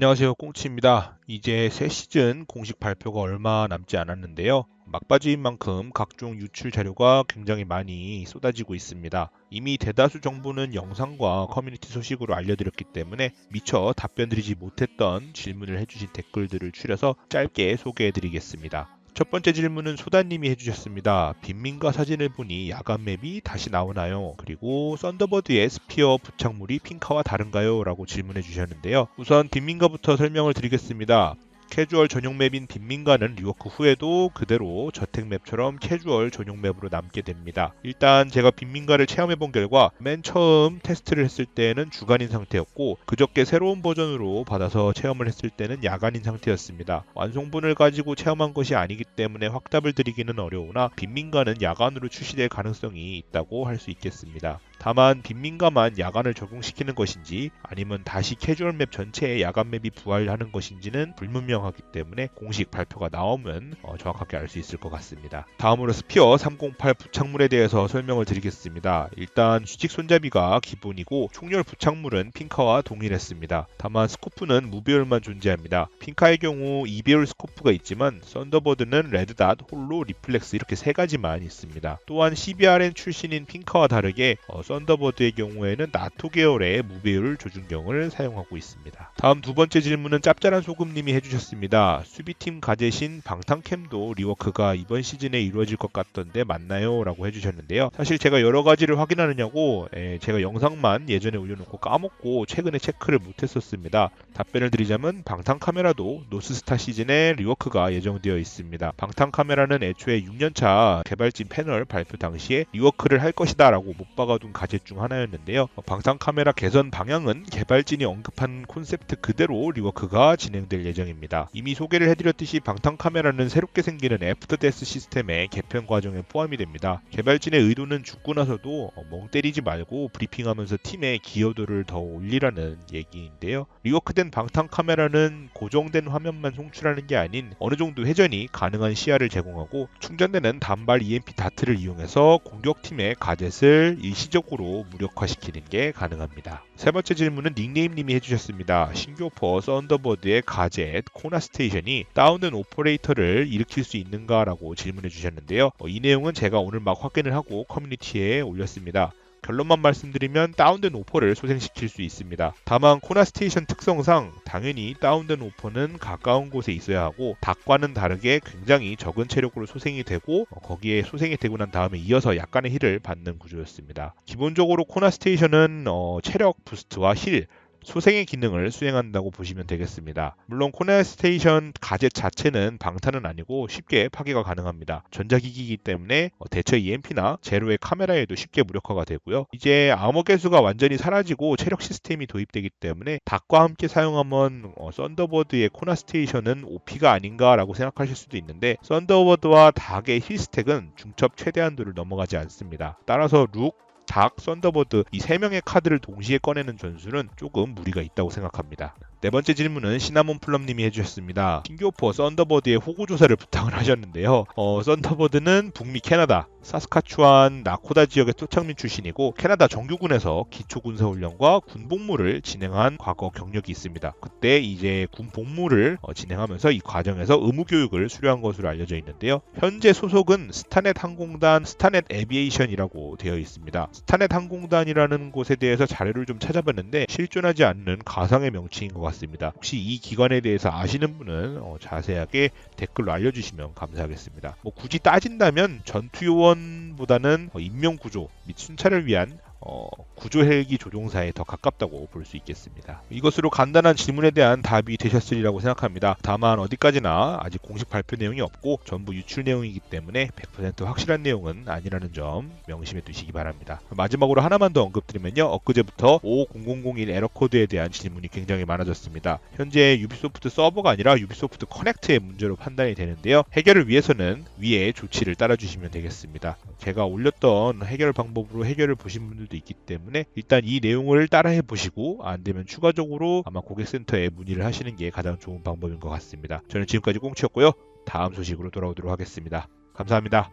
안녕하세요. 꽁치입니다. 이제 새 시즌 공식 발표가 얼마 남지 않았는데요. 막바지인 만큼 각종 유출 자료가 굉장히 많이 쏟아지고 있습니다. 이미 대다수 정보는 영상과 커뮤니티 소식으로 알려드렸기 때문에 미처 답변드리지 못했던 질문을 해주신 댓글들을 추려서 짧게 소개해드리겠습니다. 첫 번째 질문은 소다님이 해주셨습니다. 빈민가 사진을 보니 야간 맵이 다시 나오나요? 그리고 썬더버드의 스피어 부착물이 핑카와 다른가요? 라고 질문해 주셨는데요. 우선 빈민가부터 설명을 드리겠습니다. 캐주얼 전용 맵인 빈민가는 리워크 후에도 그대로 저택 맵처럼 캐주얼 전용 맵으로 남게 됩니다. 일단 제가 빈민가를 체험해 본 결과 맨 처음 테스트를 했을 때는 주간인 상태였고 그저께 새로운 버전으로 받아서 체험을 했을 때는 야간인 상태였습니다. 완성본을 가지고 체험한 것이 아니기 때문에 확답을 드리기는 어려우나 빈민가는 야간으로 출시될 가능성이 있다고 할 수 있겠습니다. 다만 빈민가만 야간을 적용시키는 것인지 아니면 다시 캐주얼 맵 전체에 야간 맵이 부활하는 것인지는 불분명하기 때문에 공식 발표가 나오면 어, 정확하게 알 수 있을 것 같습니다. 다음으로 스피어 308 부착물에 대해서 설명을 드리겠습니다. 일단 수직 손잡이가 기본이고 총열 부착물은 핑카와 동일했습니다. 다만 스코프는 무배율만 존재합니다. 핑카의 경우 2배율 스코프가 있지만 썬더버드는 레드닷, 홀로, 리플렉스 이렇게 세 가지만 있습니다. 또한 CBRN 출신인 핑카와 다르게 어, 썬더버드의 경우에는 나토 계열의 무배율 조준경을 사용하고 있습니다. 다음 두 번째 질문은 짭짤한 소금님이 해주셨습니다. 수비팀 가제신 방탄캠도 리워크가 이번 시즌에 이루어질 것 같던데 맞나요? 라고 해주셨는데요. 사실 제가 여러 가지를 확인하느냐고 에, 제가 영상만 예전에 올려놓고 까먹고 최근에 체크를 못했었습니다. 답변을 드리자면 방탄 카메라도 노스스타 시즌에 리워크가 예정되어 있습니다. 방탄 카메라는 애초에 6년차 개발진 패널 발표 당시에 리워크를 할 것이다 라고 못 박아둔 가제 중 하나였는데요. 방탄카메라 개선 방향은 개발진이 언급한 콘셉트 그대로 리워크가 진행될 예정입니다. 이미 소개를 해드렸듯이 방탄 카메라는 새롭게 생기는 애프터데스 시스템의 개편 과정에 포함이 됩니다. 개발진의 의도는 죽고 나서도 멍 때리지 말고 브리핑하면서 팀의 기여도를 더 올리라는 얘기인데요. 리워크된 방탄 카메라는 고정된 화면만 송출하는 게 아닌 어느 정도 회전이 가능한 시야를 제공하고 충전되는 단발 EMP 다트를 이용해서 공격팀의 가젯을 일시적 으로 무력화시키는 게 가능합니다. 세 번째 질문은 닉네임님이 해주셨습니다. 오퍼 썬더버드의 가젯 코나 스테이션이 다운된 오퍼레이터를 일으킬 수 있는가라고 질문해 주셨는데요. 어, 이 내용은 제가 오늘 막 확인을 하고 커뮤니티에 올렸습니다. 결론만 말씀드리면 다운된 오퍼를 소생시킬 수 있습니다. 다만 코나 스테이션 특성상 당연히 다운된 오퍼는 가까운 곳에 있어야 하고 닭과는 다르게 굉장히 적은 체력으로 소생이 되고 어, 거기에 소생이 되고 난 다음에 이어서 약간의 힐을 받는 구조였습니다. 기본적으로 코나 스테이션은 어, 체력 부스트와 힐 소생의 기능을 수행한다고 보시면 되겠습니다. 물론 코넬 스테이션 가젯 자체는 방탄은 아니고 쉽게 파괴가 가능합니다. 전자기기이기 때문에 어, 대처 EMP나 제로의 카메라에도 쉽게 무력화가 되고요. 이제 암호 개수가 완전히 사라지고 체력 시스템이 도입되기 때문에 닭과 함께 사용하면 어, 썬더버드의 코나 스테이션은 OP가 아닌가라고 생각하실 수도 있는데 썬더버드와 닭의 힐 스택은 중첩 최대한도를 넘어가지 않습니다. 따라서 룩, 닭, 썬더버드 이 세 명의 카드를 동시에 꺼내는 전술은 조금 무리가 있다고 생각합니다. 네 번째 질문은 시나몬 플럼님이 해주셨습니다. 오퍼 썬더버드의 호구 조사를 부탁을 하셨는데요. 어, 썬더버드는 북미 캐나다, 사스카추안 나코다 지역의 토착민 출신이고 캐나다 정규군에서 기초 군사 훈련과 군 복무를 진행한 과거 경력이 있습니다. 그때 이제 군 복무를 어, 진행하면서 이 과정에서 의무 교육을 수료한 것으로 알려져 있는데요. 현재 소속은 스타넷 항공단 스타넷 에비에이션이라고 되어 있습니다. 스타넷 항공단이라는 곳에 대해서 자료를 좀 찾아봤는데 실존하지 않는 가상의 명칭인 것 같습니다. 혹시 이 기관에 대해서 아시는 분은 어, 자세하게 댓글로 알려주시면 감사하겠습니다. 뭐 굳이 따진다면 전투요원 보다는 어, 인명 구조 및 순찰을 위한 어, 구조 헬기 조종사에 더 가깝다고 볼 수 있겠습니다. 이것으로 간단한 질문에 대한 답이 되셨으리라고 생각합니다. 다만 어디까지나 아직 공식 발표 내용이 없고 전부 유출 내용이기 때문에 100% 확실한 내용은 아니라는 점 명심해 두시기 바랍니다. 마지막으로 하나만 더 언급드리면요. 엊그제부터 50001 에러 코드에 대한 질문이 굉장히 많아졌습니다. 현재 유비소프트 서버가 아니라 유비소프트 커넥트의 문제로 판단이 되는데요. 해결을 위해서는 위에 조치를 따라주시면 되겠습니다. 제가 올렸던 해결 방법으로 해결을 보신 분 들도 있기 때문에 일단 이 내용을 따라해 보시고 안 되면 추가적으로 아마 고객센터에 문의를 하시는 게 가장 좋은 방법인 것 같습니다. 저는 지금까지 꽁치였고요. 다음 소식으로 돌아오도록 하겠습니다. 감사합니다.